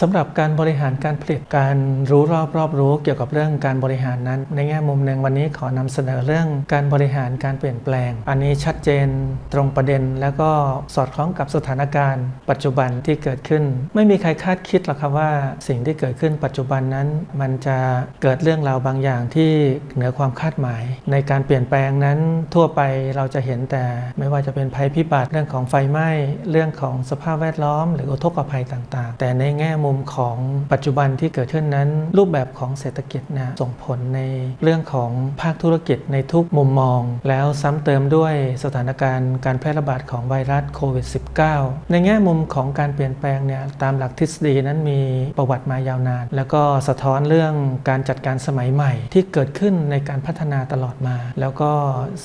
สำหรับการบริหารการผลิตการรู้รอบรอบรู้เกี่ยวกับเรื่องการบริหารนั้น ในแง่มุมหนึ่งวันนี้ขอนำเสนอเรื่องการบริหารการเปลี่ยนแปลง อันนี้ชัดเจนตรงประเด็น แล้วก็สอดคล้องกับสถานการณ์ ปัจจุบันที่เกิดขึ้น ไม่มีใครคาดคิดหรอกครับว่าสิ่งที่เกิดขึ้นปัจจุบันนั้น มันจะเกิดเรื่องราวบางอย่างที่เหนือความคาดหมาย ในการเปลี่ยนแปลงนั้นทั่วไปเราจะเห็นแต่ ไม่ว่าจะเป็นภัยพิบัติเรื่องของไฟไหม้เรื่องของสภาพแวดล้อม หรืออุทกภัยต่าง ๆ แต่ในแง่มุมของปัจจุบันที่เกิดขึ้นนั้น รูปแบบของเศรษฐกิจนะส่งผลในเรื่องของภาคธุรกิจในทุกมุมมอง แล้วซ้ำเติมด้วยสถานการณ์การแพร่ระบาดของไวรัสโควิด -19 ในแง่มุมของการเปลี่ยนแปลงเนี่ยตามหลักทฤษฎีนั้นมีประวัติมายาวนาน แล้วก็สะท้อนเรื่องการจัดการสมัยใหม่ ที่เกิดขึ้นในการพัฒนาตลอดมา แล้วก็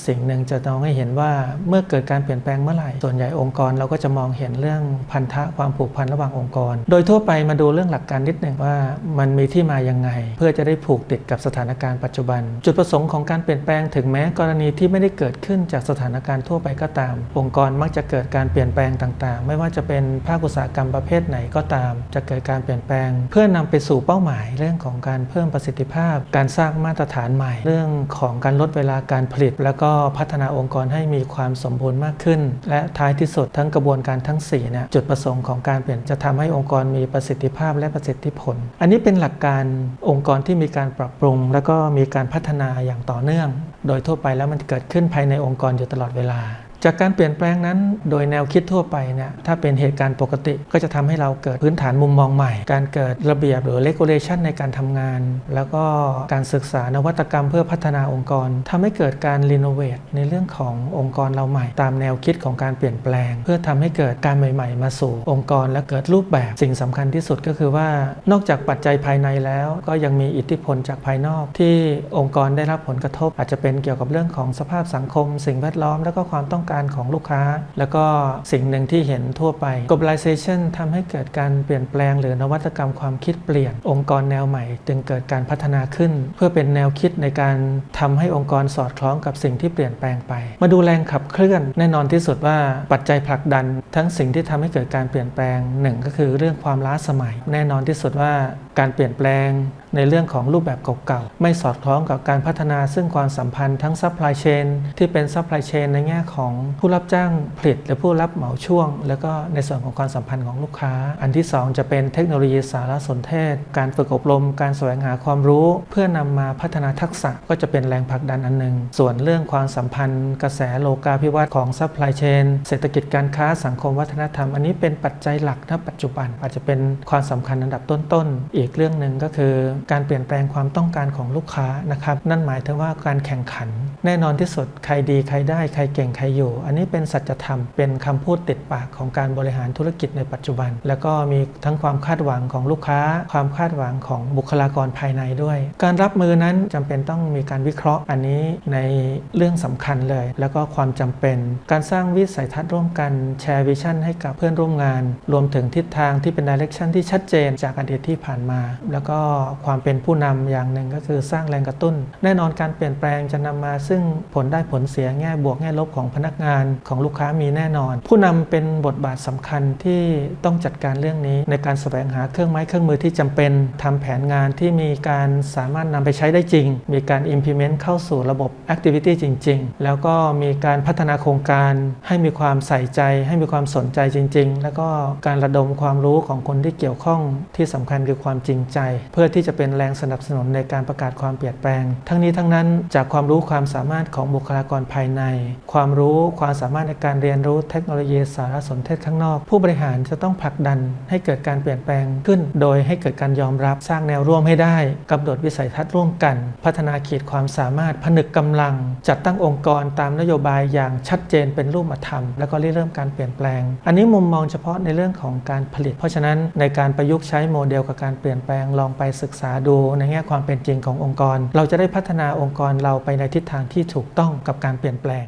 สิ่งหนึ่งจะต้องให้เห็นว่าเมื่อเกิดการเปลี่ยนแปลงเมื่อไหร่ส่วนใหญ่องค์กรเราก็จะมองเห็นเรื่องพันธะความผูกพันระหว่างองค์กร โดยทั่วไปมาดูเรื่องหลักการนิดหนึ่งว่ามันมีที่มายังไง เพื่อจะได้ผูกติดกับสถานการณ์ปัจจุบัน จุดประสงค์ของการเปลี่ยนแปลงถึงแม้กรณีที่ไม่ได้เกิดขึ้นจากสถานการณ์ทั่วไปก็ตาม องค์กรมักจะเกิดการเปลี่ยนแปลงต่างๆ ไม่ว่าจะเป็นภาคอุตสาหกรรมประเภทไหนก็ตาม จะเกิดการเปลี่ยนแปลง เพื่อนำไปสู่เป้าหมายเรื่องของการเพิ่มประสิทธิภาพ การสร้างมาตรฐานใหม่ เรื่องของการลดเวลาการผลิต แล้วก็พัฒนาองค์กรให้มีความสมบูรณ์มากขึ้น และท้ายที่สุดทั้งกระบวนการทั้ง4เนี่ยจุดประสงค์ของการเปลี่ยนจะทำให้องค์กรมีประสิทธิทธิภาพและประสิทธิผล อันนี้เป็นหลักการองค์กรที่มีการปรับปรุง แล้วก็มีการพัฒนาอย่างต่อเนื่อง โดยทั่วไปแล้วมันเกิดขึ้นภายในองค์กรอยู่ตลอดเวลา จากการเปลี่ยนแปลงนั้นโดยแนวคิดทั่วไปเนี่ยถ้าเป็นเหตุการณ์ปกติก็จะทำให้เราเกิดพื้นฐานมุมมองใหม่ การเกิดระเบียบหรือ regulation ในการทำงาน แล้วก็การศึกษานวัตกรรมเพื่อพัฒนาองค์กรทำให้เกิดการรีโนเวทในเรื่องขององค์กรเราใหม่ ตามแนวคิดของการเปลี่ยนแปลง เพื่อทำให้เกิดการใหม่ ๆ มาสู่ องค์กรและเกิดรูปแบบสิ่งสำคัญที่สุดก็คือว่า นอกจากปัจจัยภายในแล้ว ก็ยังมีอิทธิพลจากภายนอก ที่องค์กรได้รับผลกระทบ อาจจะเป็นเกี่ยวกับเรื่องของสภาพสังคม สิ่งแวดล้อม แล้วก็ความต้องการของลูกค้า แล้วก็สิ่งหนึ่งที่เห็นทั่วไป globalization ทำให้เกิดการเปลี่ยนแปลง หรือนวัตกรรมความคิดเปลี่ยน องค์กรแนวใหม่ จึงเกิดการพัฒนาขึ้น เพื่อเป็นแนวคิดในการทำให้องค์กรสอดคล้องกับสิ่งที่เปลี่ยนแปลงไป มาดูแรงขับเคลื่อน แน่นอนที่สุดว่าปัจจัยผลักดัน ทั้งสิ่งที่ทำให้เกิดการเปลี่ยนแปลงหนึ่งก็คือเรื่องความล้าสมัย แน่นอนที่สุดว่าการเปลี่ยนแปลงในเรื่องของรูปแบบเก่าๆ ไม่สอดคล้องกับการพัฒนาซึ่งความสัมพันธ์ทั้งซัพพลายเชนที่เป็นซัพพลายเชนในแง่ของผู้รับจ้างผลิตหรือผู้รับเหมาช่วง แล้วก็ในส่วนของความสัมพันธ์ของลูกค้า อันที่ 2 จะเป็นเทคโนโลยีสารสนเทศ การฝึกอบรม การแสวงหาความรู้ เพื่อนำมาพัฒนาทักษะก็จะเป็นแรงผลักดันอันหนึ่งส่วนเรื่องความสัมพันธ์ กระแสโลกาภิวัตน์ของซัพพลายเชนเศรษฐกิจการค้าสังคมวัฒนธรรม อันนี้เป็นปัจจัยหลักณปัจจุบันอาจจะเป็นความสำคัญอันดับต้นๆอีกเรื่องหนึ่งก็คือการเปลี่ยนแปลงความต้องการของลูกค้านะครับนั่นหมายถึงว่าการแข่งขัน แน่นอนที่สุดใครดีใครได้ใครเก่งใครอยู่ อันนี้เป็นสัจธรรมเป็นคำพูดติดปากของการบริหารธุรกิจในปัจจุบัน แล้วก็มีทั้งความคาดหวังของลูกค้า ความคาดหวังของบุคลากรภายในด้วย การรับมือนั้นจำเป็นต้องมีการวิเคราะห์อันนี้ในเรื่องสำคัญเลย แล้วก็ความจำเป็น การสร้างวิสัยทัศน์ร่วมกันแชร์วิชั่นให้กับเพื่อนร่วมงาน รวมถึงทิศทางที่เป็นดิเรกชันที่ชัดเจนจากอดีตที่ผ่านมา แล้วก็ความเป็นผู้นำอย่างหนึ่งก็คือสร้างแรงกระตุ้น แน่นอนการเปลี่ยนแปลงจะนำมาซึ่งผลได้ผลเสียแง่บวกแง่ลบของพนักงานของลูกค้ามีแน่นอน ผู้นำเป็นบทบาทสำคัญที่ต้องจัดการเรื่องนี้ ในการแสวงหาเครื่องไม้เครื่องมือที่จำเป็นทำแผนงานที่มีการสามารถนำไปใช้ได้จริง มีการ implement เข้าสู่ระบบ activity จริง ๆ แล้วก็มีการพัฒนาโครงการให้มีความใส่ใจ ให้มีความสนใจจริง ๆ แล้วก็การระดมความรู้ของคนที่เกี่ยวข้องที่สำคัญคือความจริงใจ เพื่อที่จะเป็นแรงสนับสนุนในการประกาศความเปลี่ยนแปลง ทั้งนี้ทั้งนั้นจากความรู้ความสามารถของบุคลากรภายใน ความรู้ความสามารถในการเรียนรู้เทคโนโลยีสารสนเทศข้างนอก ผู้บริหารจะต้องผลักดันให้เกิดการเปลี่ยนแปลงขึ้น โดยให้เกิดการยอมรับสร้างแนวร่วมให้ได้กำหนดวิสัยทัศน์ร่วมกัน พัฒนาขีดความสามารถผนึกกำลัง จัดตั้งองค์กรตามนโยบายอย่างชัดเจนเป็นรูปธรรม แล้วก็เริ่มการเปลี่ยนแปลง อันนี้มุมมองเฉพาะในเรื่องของการผลิต เพราะฉะนั้นในการประยุกต์ใช้โมเดลกับการเปลี่ยนแปลงลองไปศึกษาาดูในแง่ความเป็นจริงขององค์กร เราจะได้พัฒนาองค์กรเราไปในทิศทางที่ถูกต้องกับการเปลี่ยนแปลง